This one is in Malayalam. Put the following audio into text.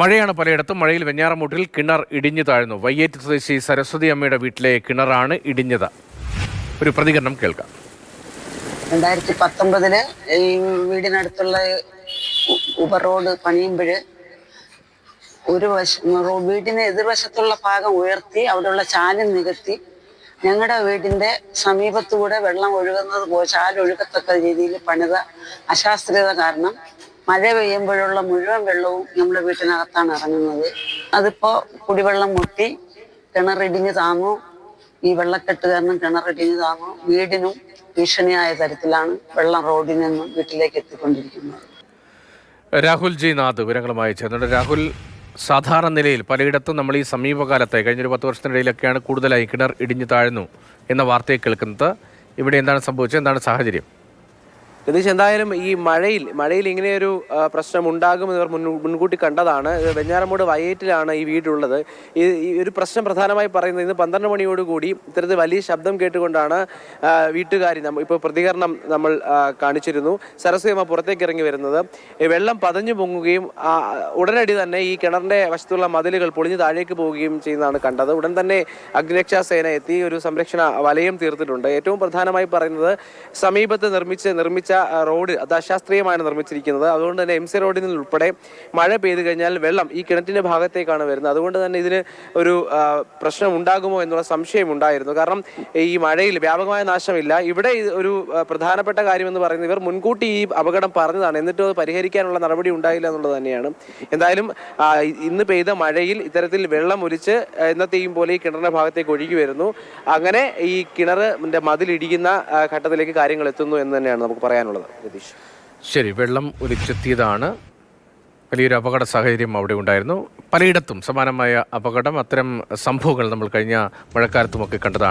മഴയാണ് പലയിടത്തും. മഴയിൽ വെഞ്ഞാറമൂട്ടിൽ കിണർ ഇടിഞ്ഞു താഴ്ന്നു. വയ്യേറ്റ് സ്വദേശി സരസ്വതി അമ്മയുടെ വീട്ടിലെ കിണറാണ് ഇടിഞ്ഞത്. ഒരു പ്രതികരണം കേൾക്കാം. രണ്ടായിരത്തി പത്തൊമ്പതിൽ ഈ വീടിനടുത്തുള്ള ഉപ റോഡ് പണിയുമ്പോൾ ഒരു വശം വീടിന് എതിർവശത്തുള്ള ഭാഗം ഉയർത്തി അവിടെയുള്ള ചാലും നികത്തി ഞങ്ങളുടെ വീടിന്റെ സമീപത്തുകൂടെ വെള്ളം ഒഴുകുന്നത് ചാൽ ഒഴുകത്തക്ക രീതിയിൽ പണിത അശാസ്ത്രീയത കാരണം മഴ പെയ്യുമ്പോഴുള്ള മുഴുവൻ വെള്ളവും നമ്മുടെ വീട്ടിനകത്താണ് ഇറങ്ങുന്നത്. അതിപ്പോ കുടിവെള്ളം മുട്ടി കിണറിടിഞ്ഞ് താങ്ങും. ഈ വെള്ളക്കെട്ട് കാരണം കിണറിടിഞ്ഞ് താങ്ങും. വീടിനും ഭീഷണിയായ തരത്തിലാണ് വെള്ളം റോഡിൽ നിന്നും വീട്ടിലേക്ക് എത്തിക്കൊണ്ടിരിക്കുന്നത്. രാഹുൽ ജി നാഥ് വിവരങ്ങളുമായി ചേർന്നുണ്ട്. രാഹുൽ സാധാരണ നിലയിൽ പലയിടത്തും നമ്മൾ ഈ സമീപകാലത്തെ കഴിഞ്ഞൊരു പത്ത് വർഷത്തിനിടയിലൊക്കെയാണ് കൂടുതലായി കിണർ ഇടിഞ്ഞു താഴ്ന്നു എന്ന വാർത്തയെ കേൾക്കുന്നത്. ഇവിടെ എന്താണ് സംഭവിച്ചത്? എന്താണ് സാഹചര്യം? രതീഷ് എന്തായാലും ഈ മഴയിൽ മഴയിൽ ഇങ്ങനെയൊരു പ്രശ്നം ഉണ്ടാകുമെന്ന് ഇവർ മുൻകൂട്ടി കണ്ടതാണ്. വെഞ്ഞാറമൂട് വയറ്റിലാണ് ഈ വീടുള്ളത്. ഈ ഒരു പ്രശ്നം പ്രധാനമായി പറയുന്നത് ഇന്ന് പന്ത്രണ്ട് മണിയോടുകൂടി ഇത്തരത്തിൽ വലിയ ശബ്ദം കേട്ടുകൊണ്ടാണ് വീട്ടുകാരി നമ്മൾ ഇപ്പോൾ പ്രതികരണം നമ്മൾ കാണിച്ചിരുന്നു. സരസ്വതിയമ്മ പുറത്തേക്ക് ഇറങ്ങി വരുന്നത്. വെള്ളം പതഞ്ഞു പൊങ്ങുകയും ഉടനടി തന്നെ ഈ കിണറിന്റെ വശത്തുള്ള മതിലുകൾ പൊളിഞ്ഞ് താഴേക്ക് പോവുകയും ചെയ്യുന്നതാണ് കണ്ടത്. ഉടൻ തന്നെ അഗ്നിരക്ഷാ സേന എത്തി ഒരു സംരക്ഷണ വലയം തീർത്തിട്ടുണ്ട്. ഏറ്റവും പ്രധാനമായി പറയുന്നത് സമീപത്ത് നിർമ്മിച്ച് നിർമ്മിച്ച ആ, റോഡ് അത് അശാസ്ത്രീയമാണ് നിർമ്മിച്ചിരിക്കുന്നത്. അതുകൊണ്ട് തന്നെ എം സി റോഡിൽ നിന്ന് ഉൾപ്പെടെ മഴ പെയ്തു കഴിഞ്ഞാൽ വെള്ളം ഈ കിണറ്റിന്റെ ഭാഗത്തേക്കാണ് വരുന്നത്. അതുകൊണ്ട് തന്നെ ഇതിന് ഒരു പ്രശ്നം ഉണ്ടാകുമോ എന്നുള്ള സംശയം ഉണ്ടായിരുന്നു കാരണം ഈ മഴയിൽ വ്യാപകമായ നാശമില്ല. ഇവിടെ ഒരു പ്രധാനപ്പെട്ട കാര്യം എന്ന് പറയുന്നത് ഇവർ മുൻകൂട്ടി ഈ അപകടം പറഞ്ഞതാണ്. എന്നിട്ടും അത് പരിഹരിക്കാനുള്ള നടപടി ഉണ്ടായില്ല എന്നുള്ളത് തന്നെയാണ്. എന്തായാലും ഇന്ന് പെയ്ത മഴയിൽ ഇത്തരത്തിൽ വെള്ളം ഒലിച്ച് എന്നത്തെയും പോലെ ഈ കിണറിന്റെ ഭാഗത്തേക്ക് ഒഴുകി വരുന്നു. അങ്ങനെ ഈ കിണറിന്റെ മതിലിടിക്കുന്ന ഘട്ടത്തിലേക്ക് കാര്യങ്ങൾ എത്തുന്നു എന്ന് തന്നെയാണ് നമുക്ക് പറയാനുള്ളത് രതീഷ്. ശരി വെള്ളം ഒലിച്ചെത്തിയതാണ്. വലിയൊരു അപകട സാഹചര്യം അവിടെ ഉണ്ടായിരുന്നു. പലയിടത്തും സമാനമായ അപകടം അത്തരം സംഭവങ്ങൾ നമ്മൾ കഴിഞ്ഞ മഴക്കാലത്തുമൊക്കെ കണ്ടതാണ്.